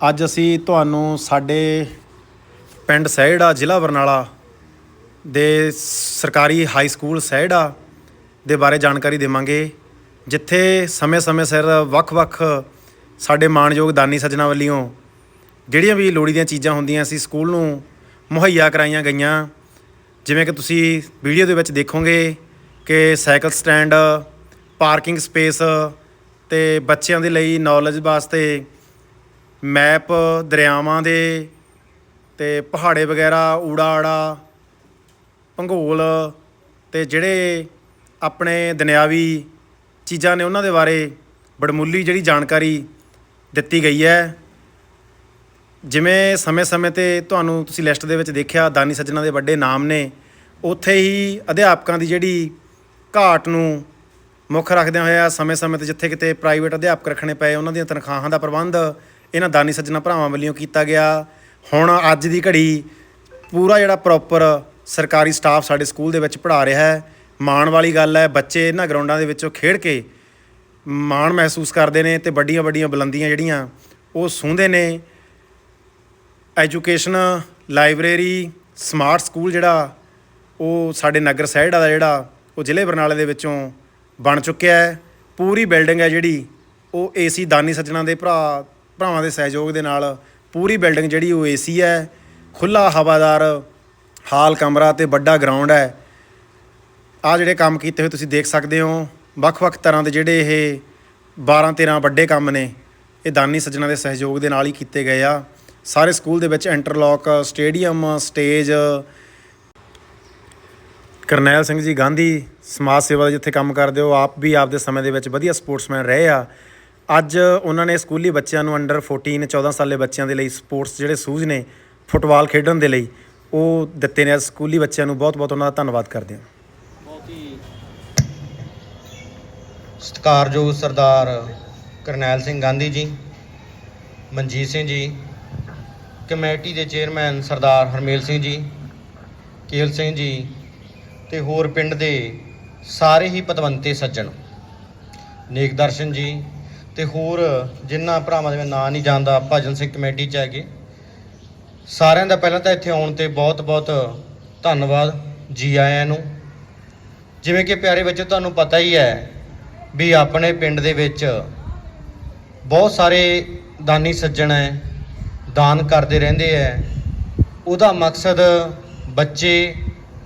ਅੱਜ ਅਸੀਂ ਤੁਹਾਨੂੰ ਸਾਡੇ ਪਿੰਡ ਸਹਿੜਾ ਜ਼ਿਲ੍ਹਾ ਬਰਨਾਲਾ ਦੇ ਸਰਕਾਰੀ ਹਾਈ ਸਕੂਲ ਸਹਿੜਾ ਦੇ ਬਾਰੇ ਜਾਣਕਾਰੀ ਦੇਵਾਂਗੇ, ਜਿੱਥੇ ਸਮੇਂ-ਸਮੇਂ ਸਿਰ ਵੱਖ-ਵੱਖ ਸਾਡੇ ਮਾਣਯੋਗ ਦਾਨੀ ਸੱਜਣਾ ਵੱਲੋਂ ਜਿਹੜੀਆਂ ਵੀ ਲੋੜੀਂਦੀਆਂ ਚੀਜ਼ਾਂ ਹੁੰਦੀਆਂ ਸੀ ਸਕੂਲ ਨੂੰ ਮੁਹੱਈਆ ਕਰਾਈਆਂ ਗਈਆਂ। ਜਿਵੇਂ ਕਿ ਤੁਸੀਂ ਵੀਡੀਓ ਦੇ ਵਿੱਚ ਦੇਖੋਗੇ ਕਿ ਸਾਈਕਲ ਸਟੈਂਡ, ਪਾਰਕਿੰਗ ਸਪੇਸ ਤੇ ਬੱਚਿਆਂ ਦੇ ਲਈ ਨੌਲੇਜ ਵਾਸਤੇ ਮੈਪ ਦਰਿਆਵਾਂ ਦੇ ਤੇ ਪਹਾੜੇ ਵਗੈਰਾ ਊੜਾ ਆੜਾ ਭੰਗੋਲ ਤੇ ਜਿਹੜੇ ਆਪਣੇ ਦੁਨਿਆਵੀ ਚੀਜ਼ਾਂ ਨੇ ਉਹਨਾਂ ਦੇ ਬਾਰੇ ਬੜਮੁੱਲੀ ਜਿਹੜੀ ਜਾਣਕਾਰੀ ਦਿੱਤੀ ਗਈ ਹੈ। ਜਿਵੇਂ ਸਮੇਂ-ਸਮੇਂ ਤੇ ਤੁਹਾਨੂੰ ਤੁਸੀਂ ਲਿਸਟ ਦੇ ਵਿੱਚ ਦੇਖਿਆ, ਦਾਨੀ ਸੱਜਣਾ ਦੇ ਵੱਡੇ ਨਾਮ ਨੇ। ਉੱਥੇ ਹੀ ਅਧਿਆਪਕਾਂ ਦੀ ਜਿਹੜੀ ਘਾਟ ਨੂੰ ਮੁੱਖ ਰੱਖਦਿਆਂ ਹੋਇਆ, ਸਮੇਂ-ਸਮੇਂ ਤੇ ਜਿੱਥੇ ਕਿਤੇ ਪ੍ਰਾਈਵੇਟ ਅਧਿਆਪਕ ਰੱਖਣੇ ਪਏ, ਉਹਨਾਂ ਦੀਆਂ ਤਨਖਾਹਾਂ ਦਾ ਪ੍ਰਬੰਧ ਇਹਨਾਂ ਦਾਨੀ ਸੱਜਣਾ ਭਰਾਵਾਂ ਵੱਲੋਂ ਕੀਤਾ ਗਿਆ। ਹੁਣ ਅੱਜ ਦੀ ਘੜੀ ਪੂਰਾ ਜਿਹੜਾ ਪ੍ਰੋਪਰ ਸਰਕਾਰੀ ਸਟਾਫ ਸਾਡੇ ਸਕੂਲ ਦੇ ਵਿੱਚ ਪੜ੍ਹਾ ਰਿਹਾ ਹੈ। ਮਾਣ ਵਾਲੀ ਗੱਲ ਹੈ, ਬੱਚੇ ਇਹਨਾਂ ਗਰਾਊਂਡਾਂ ਦੇ ਵਿੱਚੋਂ ਖੇਡ ਕੇ ਮਾਣ ਮਹਿਸੂਸ ਕਰਦੇ ਨੇ ਤੇ ਵੱਡੀਆਂ ਵੱਡੀਆਂ ਬੁਲੰਦੀਆਂ ਜਿਹੜੀਆਂ ਉਹ ਸੂੰਹਦੇ ਨੇ। ਐਜੂਕੇਸ਼ਨ ਲਾਇਬ੍ਰੇਰੀ ਸਮਾਰਟ ਸਕੂਲ ਜਿਹੜਾ ਉਹ ਸਾਡੇ ਨਗਰ ਸਹਿੜਾ ਦਾ ਜਿਹੜਾ ਉਹ ਜ਼ਿਲ੍ਹੇ ਬਰਨਾਲੇ ਦੇ ਵਿੱਚੋਂ ਬਣ ਚੁੱਕਿਆ ਹੈ। ਪੂਰੀ ਬਿਲਡਿੰਗ ਹੈ ਜਿਹੜੀ ਉਹ ਏਸੀ ਦਾਨੀ ਸੱਜਣਾ ਦੇ ਭਰਾ ਭਰਾਵਾਂ ਦੇ ਸਹਿਯੋਗ ਦੇ ਨਾਲ ਪੂਰੀ ਬਿਲਡਿੰਗ ਜਿਹੜੀ ਉਹ ਏਸੀ ਹੈ ਖੁੱਲਾ ਹਵਾਦਾਰ, ਹਾਲ ਕਮਰਾ ਤੇ ਵੱਡਾ ਗਰਾਊਂਡ ਹੈ। ਆ ਜਿਹੜੇ ਕੰਮ ਕੀਤੇ ਹੋਏ ਤੁਸੀਂ ਦੇਖ ਸਕਦੇ ਹੋ, ਵੱਖ-ਵੱਖ ਤਰ੍ਹਾਂ ਦੇ ਜਿਹੜੇ ਇਹ 12-13 ਵੱਡੇ ਕੰਮ ਨੇ, ਇਹ ਦਾਨੀ ਸੱਜਣਾ ਦੇ ਸਹਿਯੋਗ ਦੇ ਨਾਲ ਹੀ ਕੀਤੇ ਗਏ ਆ। ਸਾਰੇ ਸਕੂਲ ਦੇ ਵਿੱਚ interlock, stadium, stage, Karnail Singh ji Gandhi ਸਮਾਜ ਸੇਵਾ ਦਾ ਜਿੱਥੇ ਕੰਮ ਕਰਦੇ ਹੋ, ਆਪ ਵੀ ਆਪਦੇ ਸਮੇਂ ਦੇ ਵਿੱਚ ਵਧੀਆ ਸਪੋਰਟਸਮੈਨ ਰਹੇ ਆ। ਅੱਜ ਉਹਨਾਂ ਨੇ ਸਕੂਲੀ ਬੱਚਿਆਂ ਨੂੰ ਅੰਡਰ 14 14 ਸਾਲੇ ਬੱਚਿਆਂ ਦੇ ਲਈ ਸਪੋਰਟਸ ਜਿਹੜੇ ਸੂਝ ਨੇ, ਫੁੱਟਬਾਲ ਖੇਡਣ ਦੇ ਲਈ, ਉਹ ਦਿੱਤੇ ਨੇ ਅੱਜ ਸਕੂਲੀ ਬੱਚਿਆਂ ਨੂੰ ਬਹੁਤ-ਬਹੁਤ ਉਹਨਾਂ ਦਾ ਧੰਨਵਾਦ ਕਰਦੇ ਹਾਂ। ਬਹੁਤ ਹੀ ਸਤਿਕਾਰਯੋਗ ਸਰਦਾਰ ਕਰਨੈਲ ਸਿੰਘ ਗਾਂਧੀ ਜੀ, ਮਨਜੀਤ ਸਿੰਘ ਜੀ, ਕਮੇਟੀ ਦੇ ਚੇਅਰਮੈਨ ਸਰਦਾਰ ਹਰਮੇਲ ਸਿੰਘ ਜੀ, ਕੇਲ ਸਿੰਘ ਜੀ ਤੇ ਹੋਰ ਪਿੰਡ ਦੇ ਸਾਰੇ ਹੀ ਪਤਵੰਤੇ ਸੱਜਣ ਨੇਕ ਦਰਸ਼ਨ ਜੀ ਤੇ ਹੋਰ ਜਿਨ੍ਹਾਂ ਭਰਾਵਾਂ ਦੇ ਮੈਂ ਨਾਂ ਨਹੀਂ ਜਾਣਦਾ, ਭਜਨ ਸਿੰਘ ਕਮੇਟੀ ਚ ਹੈਗੇ। ਸਾਰਿਆਂ ਦਾ ਪਹਿਲਾਂ ਤਾਂ ਇੱਥੇ ਆਉਣ ਤੇ ਬਹੁਤ-ਬਹੁਤ ਧੰਨਵਾਦ ਜੀ ਆਇਆਂ ਨੂੰ। ਜਿਵੇਂ ਕਿ ਪਿਆਰੇ ਬੱਚੇ ਤੁਹਾਨੂੰ ਪਤਾ ਹੀ ਹੈ ਵੀ ਆਪਣੇ ਪਿੰਡ ਦੇ ਵਿੱਚ ਬਹੁਤ ਸਾਰੇ ਦਾਨੀ ਸੱਜਣ ਹੈ, ਦਾਨ ਕਰਦੇ ਰਹਿੰਦੇ ਹੈ। ਉਹਦਾ ਮਕਸਦ ਬੱਚੇ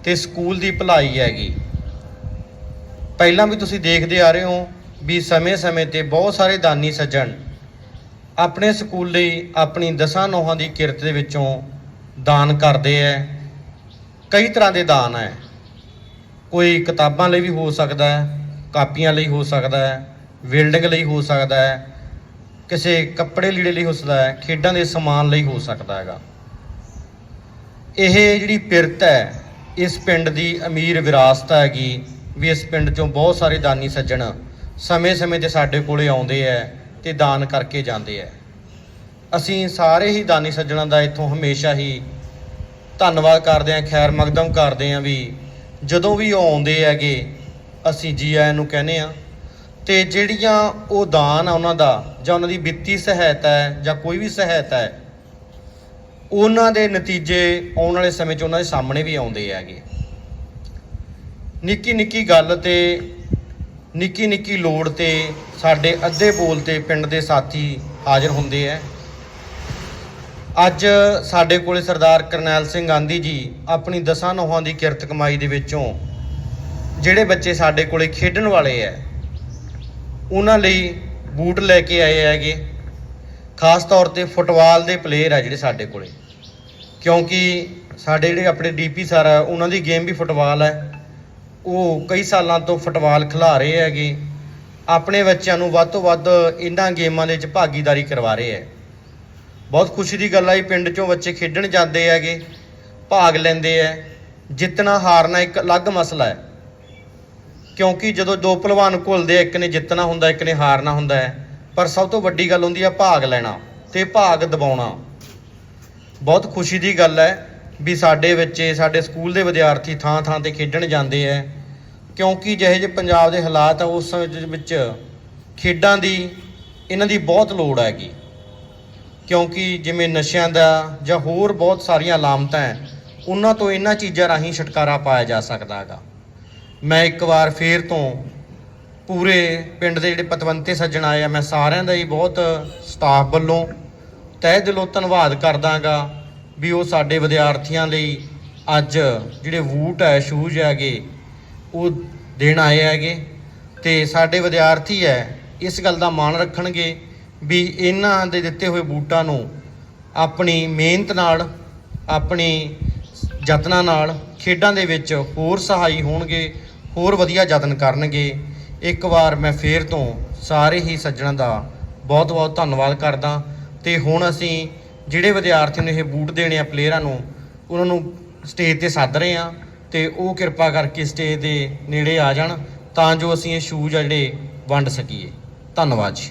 ਤੇ ਸਕੂਲ ਦੀ ਭਲਾਈ ਹੈਗੀ। ਪਹਿਲਾਂ ਵੀ ਤੁਸੀਂ ਦੇਖਦੇ ਆ ਰਹੇ ਹੋ ਵੀ ਸਮੇਂ-ਸਮੇਂ ਤੇ ਬਹੁਤ ਸਾਰੇ ਦਾਨੀ ਸੱਜਣ ਆਪਣੇ ਸਕੂਲ ਲਈ ਆਪਣੀ ਦਸਾਂ ਨੋਹਾਂ ਦੀ ਕਿਰਤ ਦੇ ਵਿੱਚੋਂ ਦਾਨ ਕਰਦੇ ਹੈ ਕਈ ਤਰ੍ਹਾਂ ਦੇ ਦਾਨ ਹੈ ਕੋਈ ਕਿਤਾਬਾਂ ਲਈ ਵੀ ਹੋ ਸਕਦਾ ਹੈ ਕਾਪੀਆਂ ਲਈ ਹੋ ਸਕਦਾ ਹੈ ਬਿਲਡਿੰਗ ਲਈ ਹੋ ਸਕਦਾ ਹੈ ਕਿਸੇ ਕੱਪੜੇ ਲੀੜੇ ਲਈ ਹੋ ਸਕਦਾ ਹੈ ਖੇਡਾਂ ਦੇ ਸਮਾਨ ਲਈ ਹੋ ਸਕਦਾ ਹੈਗਾ। ਇਹ ਜਿਹੜੀ ਪਿਰਤ ਹੈ ਇਸ ਪਿੰਡ ਦੀ ਅਮੀਰ ਵਿਰਾਸਤ ਹੈਗੀ, ਵੀ ਇਸ ਪਿੰਡ ਚੋਂ ਬਹੁਤ ਸਾਰੇ ਦਾਨੀ ਸੱਜਣ ਸਮੇਂ-ਸਮੇਂ ਤੇ ਸਾਡੇ ਕੋਲੇ ਆਉਂਦੇ ਹੈ ਤੇ ਦਾਨ ਕਰਕੇ ਜਾਂਦੇ ਹੈ ਅਸੀਂ ਸਾਰੇ ਹੀ ਦਾਨੀ ਸੱਜਣਾਂ ਦਾ ਇੱਥੋਂ ਹਮੇਸ਼ਾ ਹੀ ਧੰਨਵਾਦ ਕਰਦੇ ਹਾਂ ਖੈਰ ਮਕਦਮ ਕਰਦੇ ਹਾਂ ਵੀ ਜਦੋਂ ਵੀ ਉਹ ਆਉਂਦੇ ਹੈਗੇ, ਅਸੀਂ ਜੀ ਆਇਆਂ ਨੂੰ ਕਹਿੰਦੇ ਆ ਤੇ ਜਿਹੜੀਆਂ ਉਹ ਦਾਨ ਆ ਉਹਨਾਂ ਦਾ ਜਾਂ ਉਹਨਾਂ ਦੀ ਵਿੱਤੀ ਸਹਾਇਤਾ ਹੈ ਜਾਂ ਕੋਈ ਵੀ ਸਹਾਇਤਾ ਹੈ ਉਹਨਾਂ ਦੇ ਨਤੀਜੇ ਆਉਣ ਵਾਲੇ ਸਮੇਂ 'ਚ ਉਹਨਾਂ ਦੇ ਸਾਹਮਣੇ ਵੀ ਆਉਂਦੇ ਹੈਗੇ। ਨਿੱਕੀ ਨਿੱਕੀ ਗੱਲ ਤੇ ਨਿੱਕੀ ਨਿੱਕੀ ਲੋੜ ਤੇ ਸਾਡੇ ਅੱਧੇ ਬੋਲ ਤੇ ਪਿੰਡ ਦੇ ਸਾਥੀ ਹਾਜ਼ਰ ਹੁੰਦੇ ਹੈ ਅੱਜ ਸਾਡੇ ਕੋਲੇ ਸਰਦਾਰ ਕਰਨੈਲ ਸਿੰਘ ਗਾਂਧੀ ਜੀ ਆਪਣੀ ਦਸਾਂ ਨੋਹਾਂ ਦੀ ਕਿਰਤ ਕਮਾਈ ਦੇ ਵਿੱਚੋਂ ਜਿਹੜੇ ਬੱਚੇ ਸਾਡੇ ਕੋਲੇ ਖੇਡਣ ਵਾਲੇ ਐ, ਉਹਨਾਂ ਲਈ ਬੂਟ ਲੈ ਕੇ ਆਏ ਹੈਗੇ। ਖਾਸ ਤੌਰ ਤੇ ਫੁੱਟਬਾਲ ਦੇ ਪਲੇਅਰ ਆ ਜਿਹੜੇ ਸਾਡੇ ਕੋਲੇ। ਕਿਉਂਕਿ ਸਾਡੇ ਜਿਹੜੇ ਆਪਣੇ ਡੀਪੀ ਸਰ ਆ, ਉਹਨਾਂ ਦੀ ਗੇਮ ਵੀ ਫੁੱਟਬਾਲ ਹੈ ਉਹ ਕਈ ਸਾਲਾਂ ਤੋਂ ਫੁੱਟਬਾਲ ਖਿਲਾ ਰਹੇ ਹੈਗੇ। ਆਪਣੇ ਬੱਚਿਆਂ ਨੂੰ ਵੱਧ ਤੋਂ ਵੱਧ ਇਹਨਾਂ ਗੇਮਾਂ ਦੇ ਵਿੱਚ ਭਾਗੀਦਾਰੀ ਕਰਵਾ ਰਹੇ ਹੈ। ਬਹੁਤ ਖੁਸ਼ੀ ਦੀ ਗੱਲ ਆ ਜੀ, ਪਿੰਡ ਚੋਂ ਬੱਚੇ ਖੇਡਣ ਜਾਂਦੇ ਹੈਗੇ, ਭਾਗ ਲੈਂਦੇ ਐ ਜਿੱਤਣਾ, ਹਾਰਨਾ ਇੱਕ ਅਲੱਗ ਮਸਲਾ ਹੈ। ਕਿਉਂਕਿ ਜਦੋਂ ਦੋ ਪਹਿਲਵਾਨ ਘੁਲਦੇ ਇੱਕ ਨੇ ਜਿੱਤਣਾ ਹੁੰਦਾ, ਇੱਕ ਨੇ ਹਾਰਨਾ ਹੁੰਦਾ ਹੈ। ਪਰ ਸਭ ਤੋਂ ਵੱਡੀ ਗੱਲ ਹੁੰਦੀ ਹੈ ਭਾਗ ਲੈਣਾ ਤੇ ਭਾਗ ਦਿਵਾਉਣਾ ਬਹੁਤ ਖੁਸ਼ੀ ਦੀ ਗੱਲ ਹੈ। ਵੀ ਸਾਡੇ ਬੱਚੇ ਸਾਡੇ ਸਕੂਲ ਦੇ ਵਿਦਿਆਰਥੀ ਥਾਂ ਥਾਂ ਤੇ ਖੇਡਣ ਜਾਂਦੇ ਐ, ਕਿਉਂਕਿ ਜਿਹੇ ਜਿਹੇ ਪੰਜਾਬ ਦੇ ਹਾਲਾਤ ਆ, ਉਸ ਸਮੇਂ ਵਿੱਚ ਖੇਡਾਂ ਦੀ ਇਹਨਾਂ ਦੀ ਬਹੁਤ ਲੋੜ ਹੈਗੀ। ਕਿਉਂਕਿ ਜਿਵੇਂ ਨਸ਼ਿਆਂ ਦਾ ਜਾਂ ਹੋਰ ਬਹੁਤ ਸਾਰੀਆਂ ਲਾਮਤਾਂ ਹੈ ਉਹਨਾਂ ਤੋਂ ਇਹਨਾਂ ਚੀਜ਼ਾਂ ਰਾਹੀਂ ਛੁਟਕਾਰਾ ਪਾਇਆ ਜਾ ਸਕਦਾ ਹੈਗਾ। ਮੈਂ ਇੱਕ ਵਾਰ ਫੇਰ ਤੋਂ ਪੂਰੇ ਪਿੰਡ ਦੇ ਜਿਹੜੇ ਪਤਵੰਤੇ ਸੱਜਣ ਆਏ ਆ, ਮੈਂ ਸਾਰਿਆਂ ਦਾ ਹੀ ਬਹੁਤ ਸਟਾਫ ਵੱਲੋਂ ਤਹਿ ਦਿਲੋਂ ਧੰਨਵਾਦ ਕਰਦਾਗਾ ਵੀ ਉਹ ਸਾਡੇ ਵਿਦਿਆਰਥੀਆਂ ਲਈ ਅੱਜ ਜਿਹੜੇ ਬੂਟ ਹੈ ਸ਼ੂਜ਼ ਹੈਗੇ, ਉਹ ਦੇਣ ਆਏ ਹੈਗੇ ਤੇ ਸਾਡੇ ਵਿਦਿਆਰਥੀ ਹੈ, ਇਸ ਗੱਲ ਦਾ ਮਾਣ ਰੱਖਣਗੇ ਵੀ ਇਹਨਾਂ ਦੇ ਦਿੱਤੇ ਹੋਏ ਬੂਟਾਂ ਨੂੰ ਆਪਣੀ ਮਿਹਨਤ ਨਾਲ, ਆਪਣੀ ਯਤਨਾਂ ਨਾਲ ਖੇਡਾਂ ਦੇ ਵਿੱਚ ਹੋਰ ਸਹਾਈ ਹੋਣਗੇ, ਹੋਰ ਵਧੀਆ ਯਤਨ ਕਰਨਗੇ। ਇੱਕ ਵਾਰ ਮੈਂ ਫੇਰ ਤੋਂ ਸਾਰੇ ਹੀ ਸੱਜਣਾਂ ਦਾ ਬਹੁਤ ਬਹੁਤ ਧੰਨਵਾਦ ਕਰਦਾ ਤੇ ਹੁਣ ਅਸੀਂ ਜਿਹੜੇ ਵਿਦਿਆਰਥੀ ਨੂੰ ਇਹ ਬੂਟ ਦੇਣੇ ਆ ਪਲੇਅਰਾਂ ਨੂੰ, ਉਹਨਾਂ ਨੂੰ ਸਟੇਜ ਤੇ ਸੱਦ ਰਹੇ ਆ ਤੇ ਉਹ ਕਿਰਪਾ ਕਰਕੇ ਸਟੇਜ ਦੇ ਨੇੜੇ ਆ ਜਾਣ ਤਾਂ ਜੋ ਅਸੀਂ ਇਹ ਸ਼ੂਜ਼ ਆ ਜਿਹੜੇ ਵੰਡ ਸਕੀਏ। ਧੰਨਵਾਦ ਜੀ।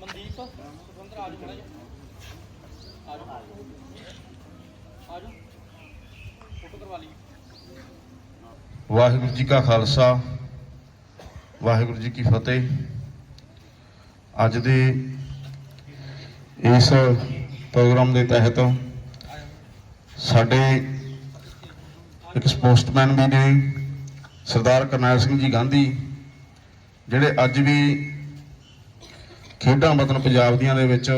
ਮਨਦੀਪ ਸੁਖਵੰਦਰ ਆਜੋ ਮੜਾ ਜੀ। ਆਜੋ ਆਜੋ ਫੋਟੋ ਕਰਵਾ ਲਈ ਵਾਹਿਗੁਰੂ ਜੀ ਕਾ ਖਾਲਸਾ, ਵਾਹਿਗੁਰੂ ਜੀ ਕੀ ਫਤਿਹ। ਅੱਜ ਦੇ ਇਸ ਪ੍ਰੋਗਰਾਮ ਦੇ ਤਹਿਤ ਸਾਡੇ ਇੱਕ ਸਪੋਸਟਮੈਨ ਵੀ ਨੇ, ਸਰਦਾਰ ਕਰਨੈਲ ਸਿੰਘ ਜੀ ਗਾਂਧੀ, ਜਿਹੜੇ ਅੱਜ ਵੀ ਖੇਡਾਂ ਵਤਨ ਪੰਜਾਬ ਦੀਆਂ ਦੇ ਵਿੱਚ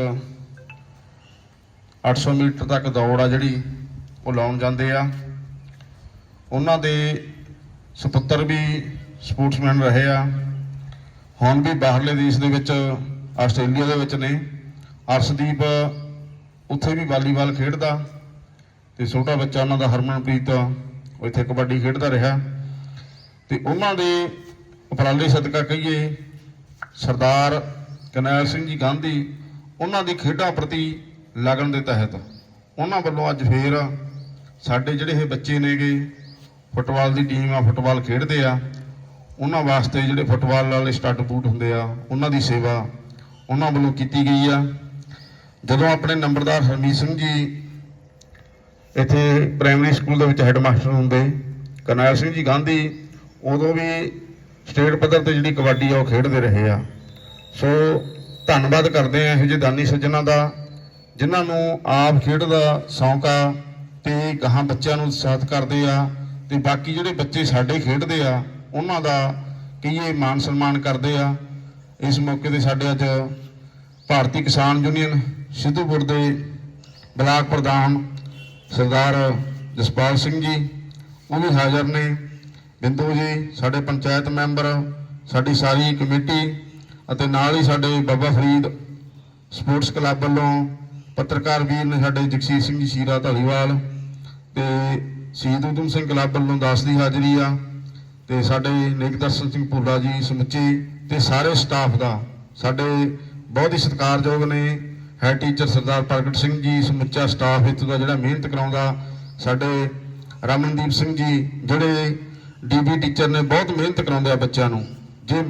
800 ਮੀਟਰ ਤੱਕ ਦੌੜ ਆ ਜਿਹੜੀ ਉਹ ਲਾਉਣ ਜਾਂਦੇ ਆ। ਉਹਨਾਂ ਦੇ ਸੁਪੁੱਤਰ ਵੀ ਸਪੋਰਟਸਮੈਨ ਰਹੇ ਆ। ਹੁਣ ਵੀ ਬਾਹਰਲੇ ਦੇਸ਼ ਦੇ ਵਿੱਚ, ਆਸਟ੍ਰੇਲੀਆ ਦੇ ਵਿੱਚ ਨੇ। ਅਰਸ਼ਦੀਪ ਉੱਥੇ ਵੀ ਵਾਲੀਬਾਲ ਖੇਡਦਾ ਤੇ ਛੋਟਾ ਬੱਚਾ ਉਹਨਾਂ ਦਾ ਹਰਮਨਪ੍ਰੀਤ, ਉਹ ਇੱਥੇ ਕਬੱਡੀ ਖੇਡਦਾ ਰਿਹਾ। ਤੇ ਉਹਨਾਂ ਦੇ ਉਪਰਾਲੇ ਸਦਕਾ ਕਹੀਏ, ਸਰਦਾਰ ਕਰਨੈਲ ਸਿੰਘ ਜੀ ਗਾਂਧੀ ਉਹਨਾਂ ਦੀ ਖੇਡਾਂ ਪ੍ਰਤੀ ਲਗਨ ਦੇ ਤਹਿਤ ਉਹਨਾਂ ਵੱਲੋਂ ਅੱਜ ਫੇਰ ਸਾਡੇ ਜਿਹੜੇ ਇਹ ਬੱਚੇ ਨੇਗੇ, ਫੁੱਟਬਾਲ ਦੀ ਟੀਮ ਆ, ਫੁੱਟਬਾਲ ਖੇਡਦੇ ਆ, ਉਹਨਾਂ ਵਾਸਤੇ ਜਿਹੜੇ ਫੁੱਟਬਾਲ ਵਾਲੇ ਸਟੱਡ ਬੂਟ ਹੁੰਦੇ ਆ, ਉਹਨਾਂ ਦੀ ਸੇਵਾ ਉਹਨਾਂ ਵੱਲੋਂ ਕੀਤੀ ਗਈ ਆ। ਜਦੋਂ ਆਪਣੇ ਨੰਬਰਦਾਰ ਹਰਮੀਤ ਸਿੰਘ ਜੀ ਇੱਥੇ ਪ੍ਰਾਇਮਰੀ ਸਕੂਲ ਦੇ ਵਿੱਚ ਹੈੱਡਮਾਸਟਰ ਹੁੰਦੇ, ਕਰਨੈਲ ਸਿੰਘ ਜੀ ਗਾਂਧੀ ਉਦੋਂ ਵੀ ਸਟੇਟ ਪੱਧਰ ਤੇ ਜਿਹੜੀ ਕਬੱਡੀ ਆ, ਉਹ ਖੇਡਦੇ ਰਹੇ ਆ। ਸੋ ਧੰਨਵਾਦ ਕਰਦੇ ਆ ਇਹੋ ਜਿਹੇ ਦਾਨੀ ਸੱਜਣਾ ਦਾ, ਜਿਨ੍ਹਾਂ ਨੂੰ ਆਪ ਖੇਡ ਦਾ ਸ਼ੌਂਕ ਆ ਤੇ ਗਾਹਾਂ ਬੱਚਿਆਂ ਨੂੰ ਉਤਸ਼ਾਹਿਤ ਕਰਦੇ ਆ ਤੇ ਬਾਕੀ ਜਿਹੜੇ ਬੱਚੇ ਸਾਡੇ ਖੇਡਦੇ ਆ, ਉਹਨਾਂ ਦਾ ਕਹੀਏ ਮਾਨ ਸਨਮਾਨ ਕਰਦੇ ਆ। ਇਸ ਮੌਕੇ ਤੇ ਸਾਡੇ ਅੱਜ ਭਾਰਤੀ ਕਿਸਾਨ ਯੂਨੀਅਨ ਸਿੱਧੂਪੁਰ ਦੇ ਬਲਾਕ ਪ੍ਰਧਾਨ ਸਰਦਾਰ ਜਸਪਾਲ ਸਿੰਘ ਜੀ, ਉਹ ਵੀ ਹਾਜ਼ਰ ਨੇ। ਬਿੰਦੂ ਜੀ, ਸਾਡੇ ਪੰਚਾਇਤ ਮੈਂਬਰ, ਸਾਡੀ ਸਾਰੀ ਕਮੇਟੀ ਅਤੇ ਨਾਲ ਹੀ ਸਾਡੇ ਬਾਬਾ ਫਰੀਦ ਸਪੋਰਟਸ ਕਲੱਬ ਵੱਲੋਂ ਪੱਤਰਕਾਰ ਵੀਰ ਨੇ ਸਾਡੇ ਜਗਸੀਰ ਸਿੰਘ ਜੀ, ਸ਼ੀਰਾ ਧਾਲੀਵਾਲ ਤੇ ਸ਼ਹੀਦ ਊਧਮ ਸਿੰਘ ਕਲੱਬ ਵੱਲੋਂ ਦਾਸ ਦੀ ਹਾਜ਼ਰੀ ਆ ਤੇ ਸਾਡੇ ਨੇਕਦਰਸ਼ਨ ਸਿੰਘ ਭੁੱਲਾ ਜੀ ਸਮੁੱਚੇ ਤੇ ਸਾਰੇ ਸਟਾਫ ਦਾ ਸਾਡੇ ਬਹੁਤ ਹੀ ਸਤਿਕਾਰਯੋਗ ਨੇ। ਹੈਡ ਟੀਚਰ ਸਰਦਾਰ ਪ੍ਰਗਟ ਸਿੰਘ ਜੀ, ਸਮੁੱਚਾ ਸਟਾਫ ਇੱਥੋਂ ਦਾ ਜਿਹੜਾ ਮਿਹਨਤ ਕਰਾਉਂਦਾ, ਸਾਡੇ ਰਮਨਦੀਪ ਸਿੰਘ ਜੀ ਜਿਹੜੇ ਡੀਬੀ ਟੀਚਰ ਨੇ ਬਹੁਤ ਮਿਹਨਤ ਕਰਾਉਂਦੇ ਆ ਬੱਚਿਆਂ ਨੂੰ। ਜੇ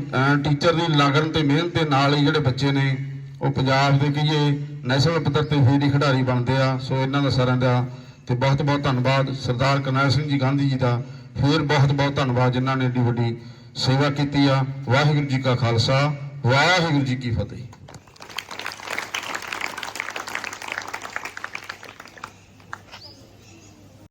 ਟੀਚਰ ਦੀ ਲਗਨ ਤੇ ਮਿਹਨਤ ਦੇ ਨਾਲ ਹੀ ਜਿਹੜੇ ਬੱਚੇ ਨੇ, ਉਹ ਪੰਜਾਬ ਦੇ ਕਹੀਏ ਨੈਸ਼ਨਲ ਪੱਧਰ ਤੇ ਫੇਰੀ ਖਿਡਾਰੀ ਬਣਦੇ ਆ। ਸੋ ਇਹਨਾਂ ਦਾ ਸਾਰਿਆਂ ਦਾ ਤੇ ਬਹੁਤ ਬਹੁਤ ਧੰਨਵਾਦ ਸਰਦਾਰ ਕਰਨੈਲ ਸਿੰਘ ਜੀ ਗਾਂਧੀ ਜੀ ਦਾ। ਫਿਰ ਬਹੁਤ ਬਹੁਤ ਧੰਨਵਾਦ ਜਿਨ੍ਹਾਂ ਨੇ ਏਡੀ ਵੱਡੀ ਸੇਵਾ ਕੀਤੀ ਆ। ਵਾਹਿਗੁਰੂ ਜੀ ਕਾ ਖਾਲਸਾ, ਵਾਹਿਗੁਰੂ ਜੀ ਕੀ ਫਤਿਹ।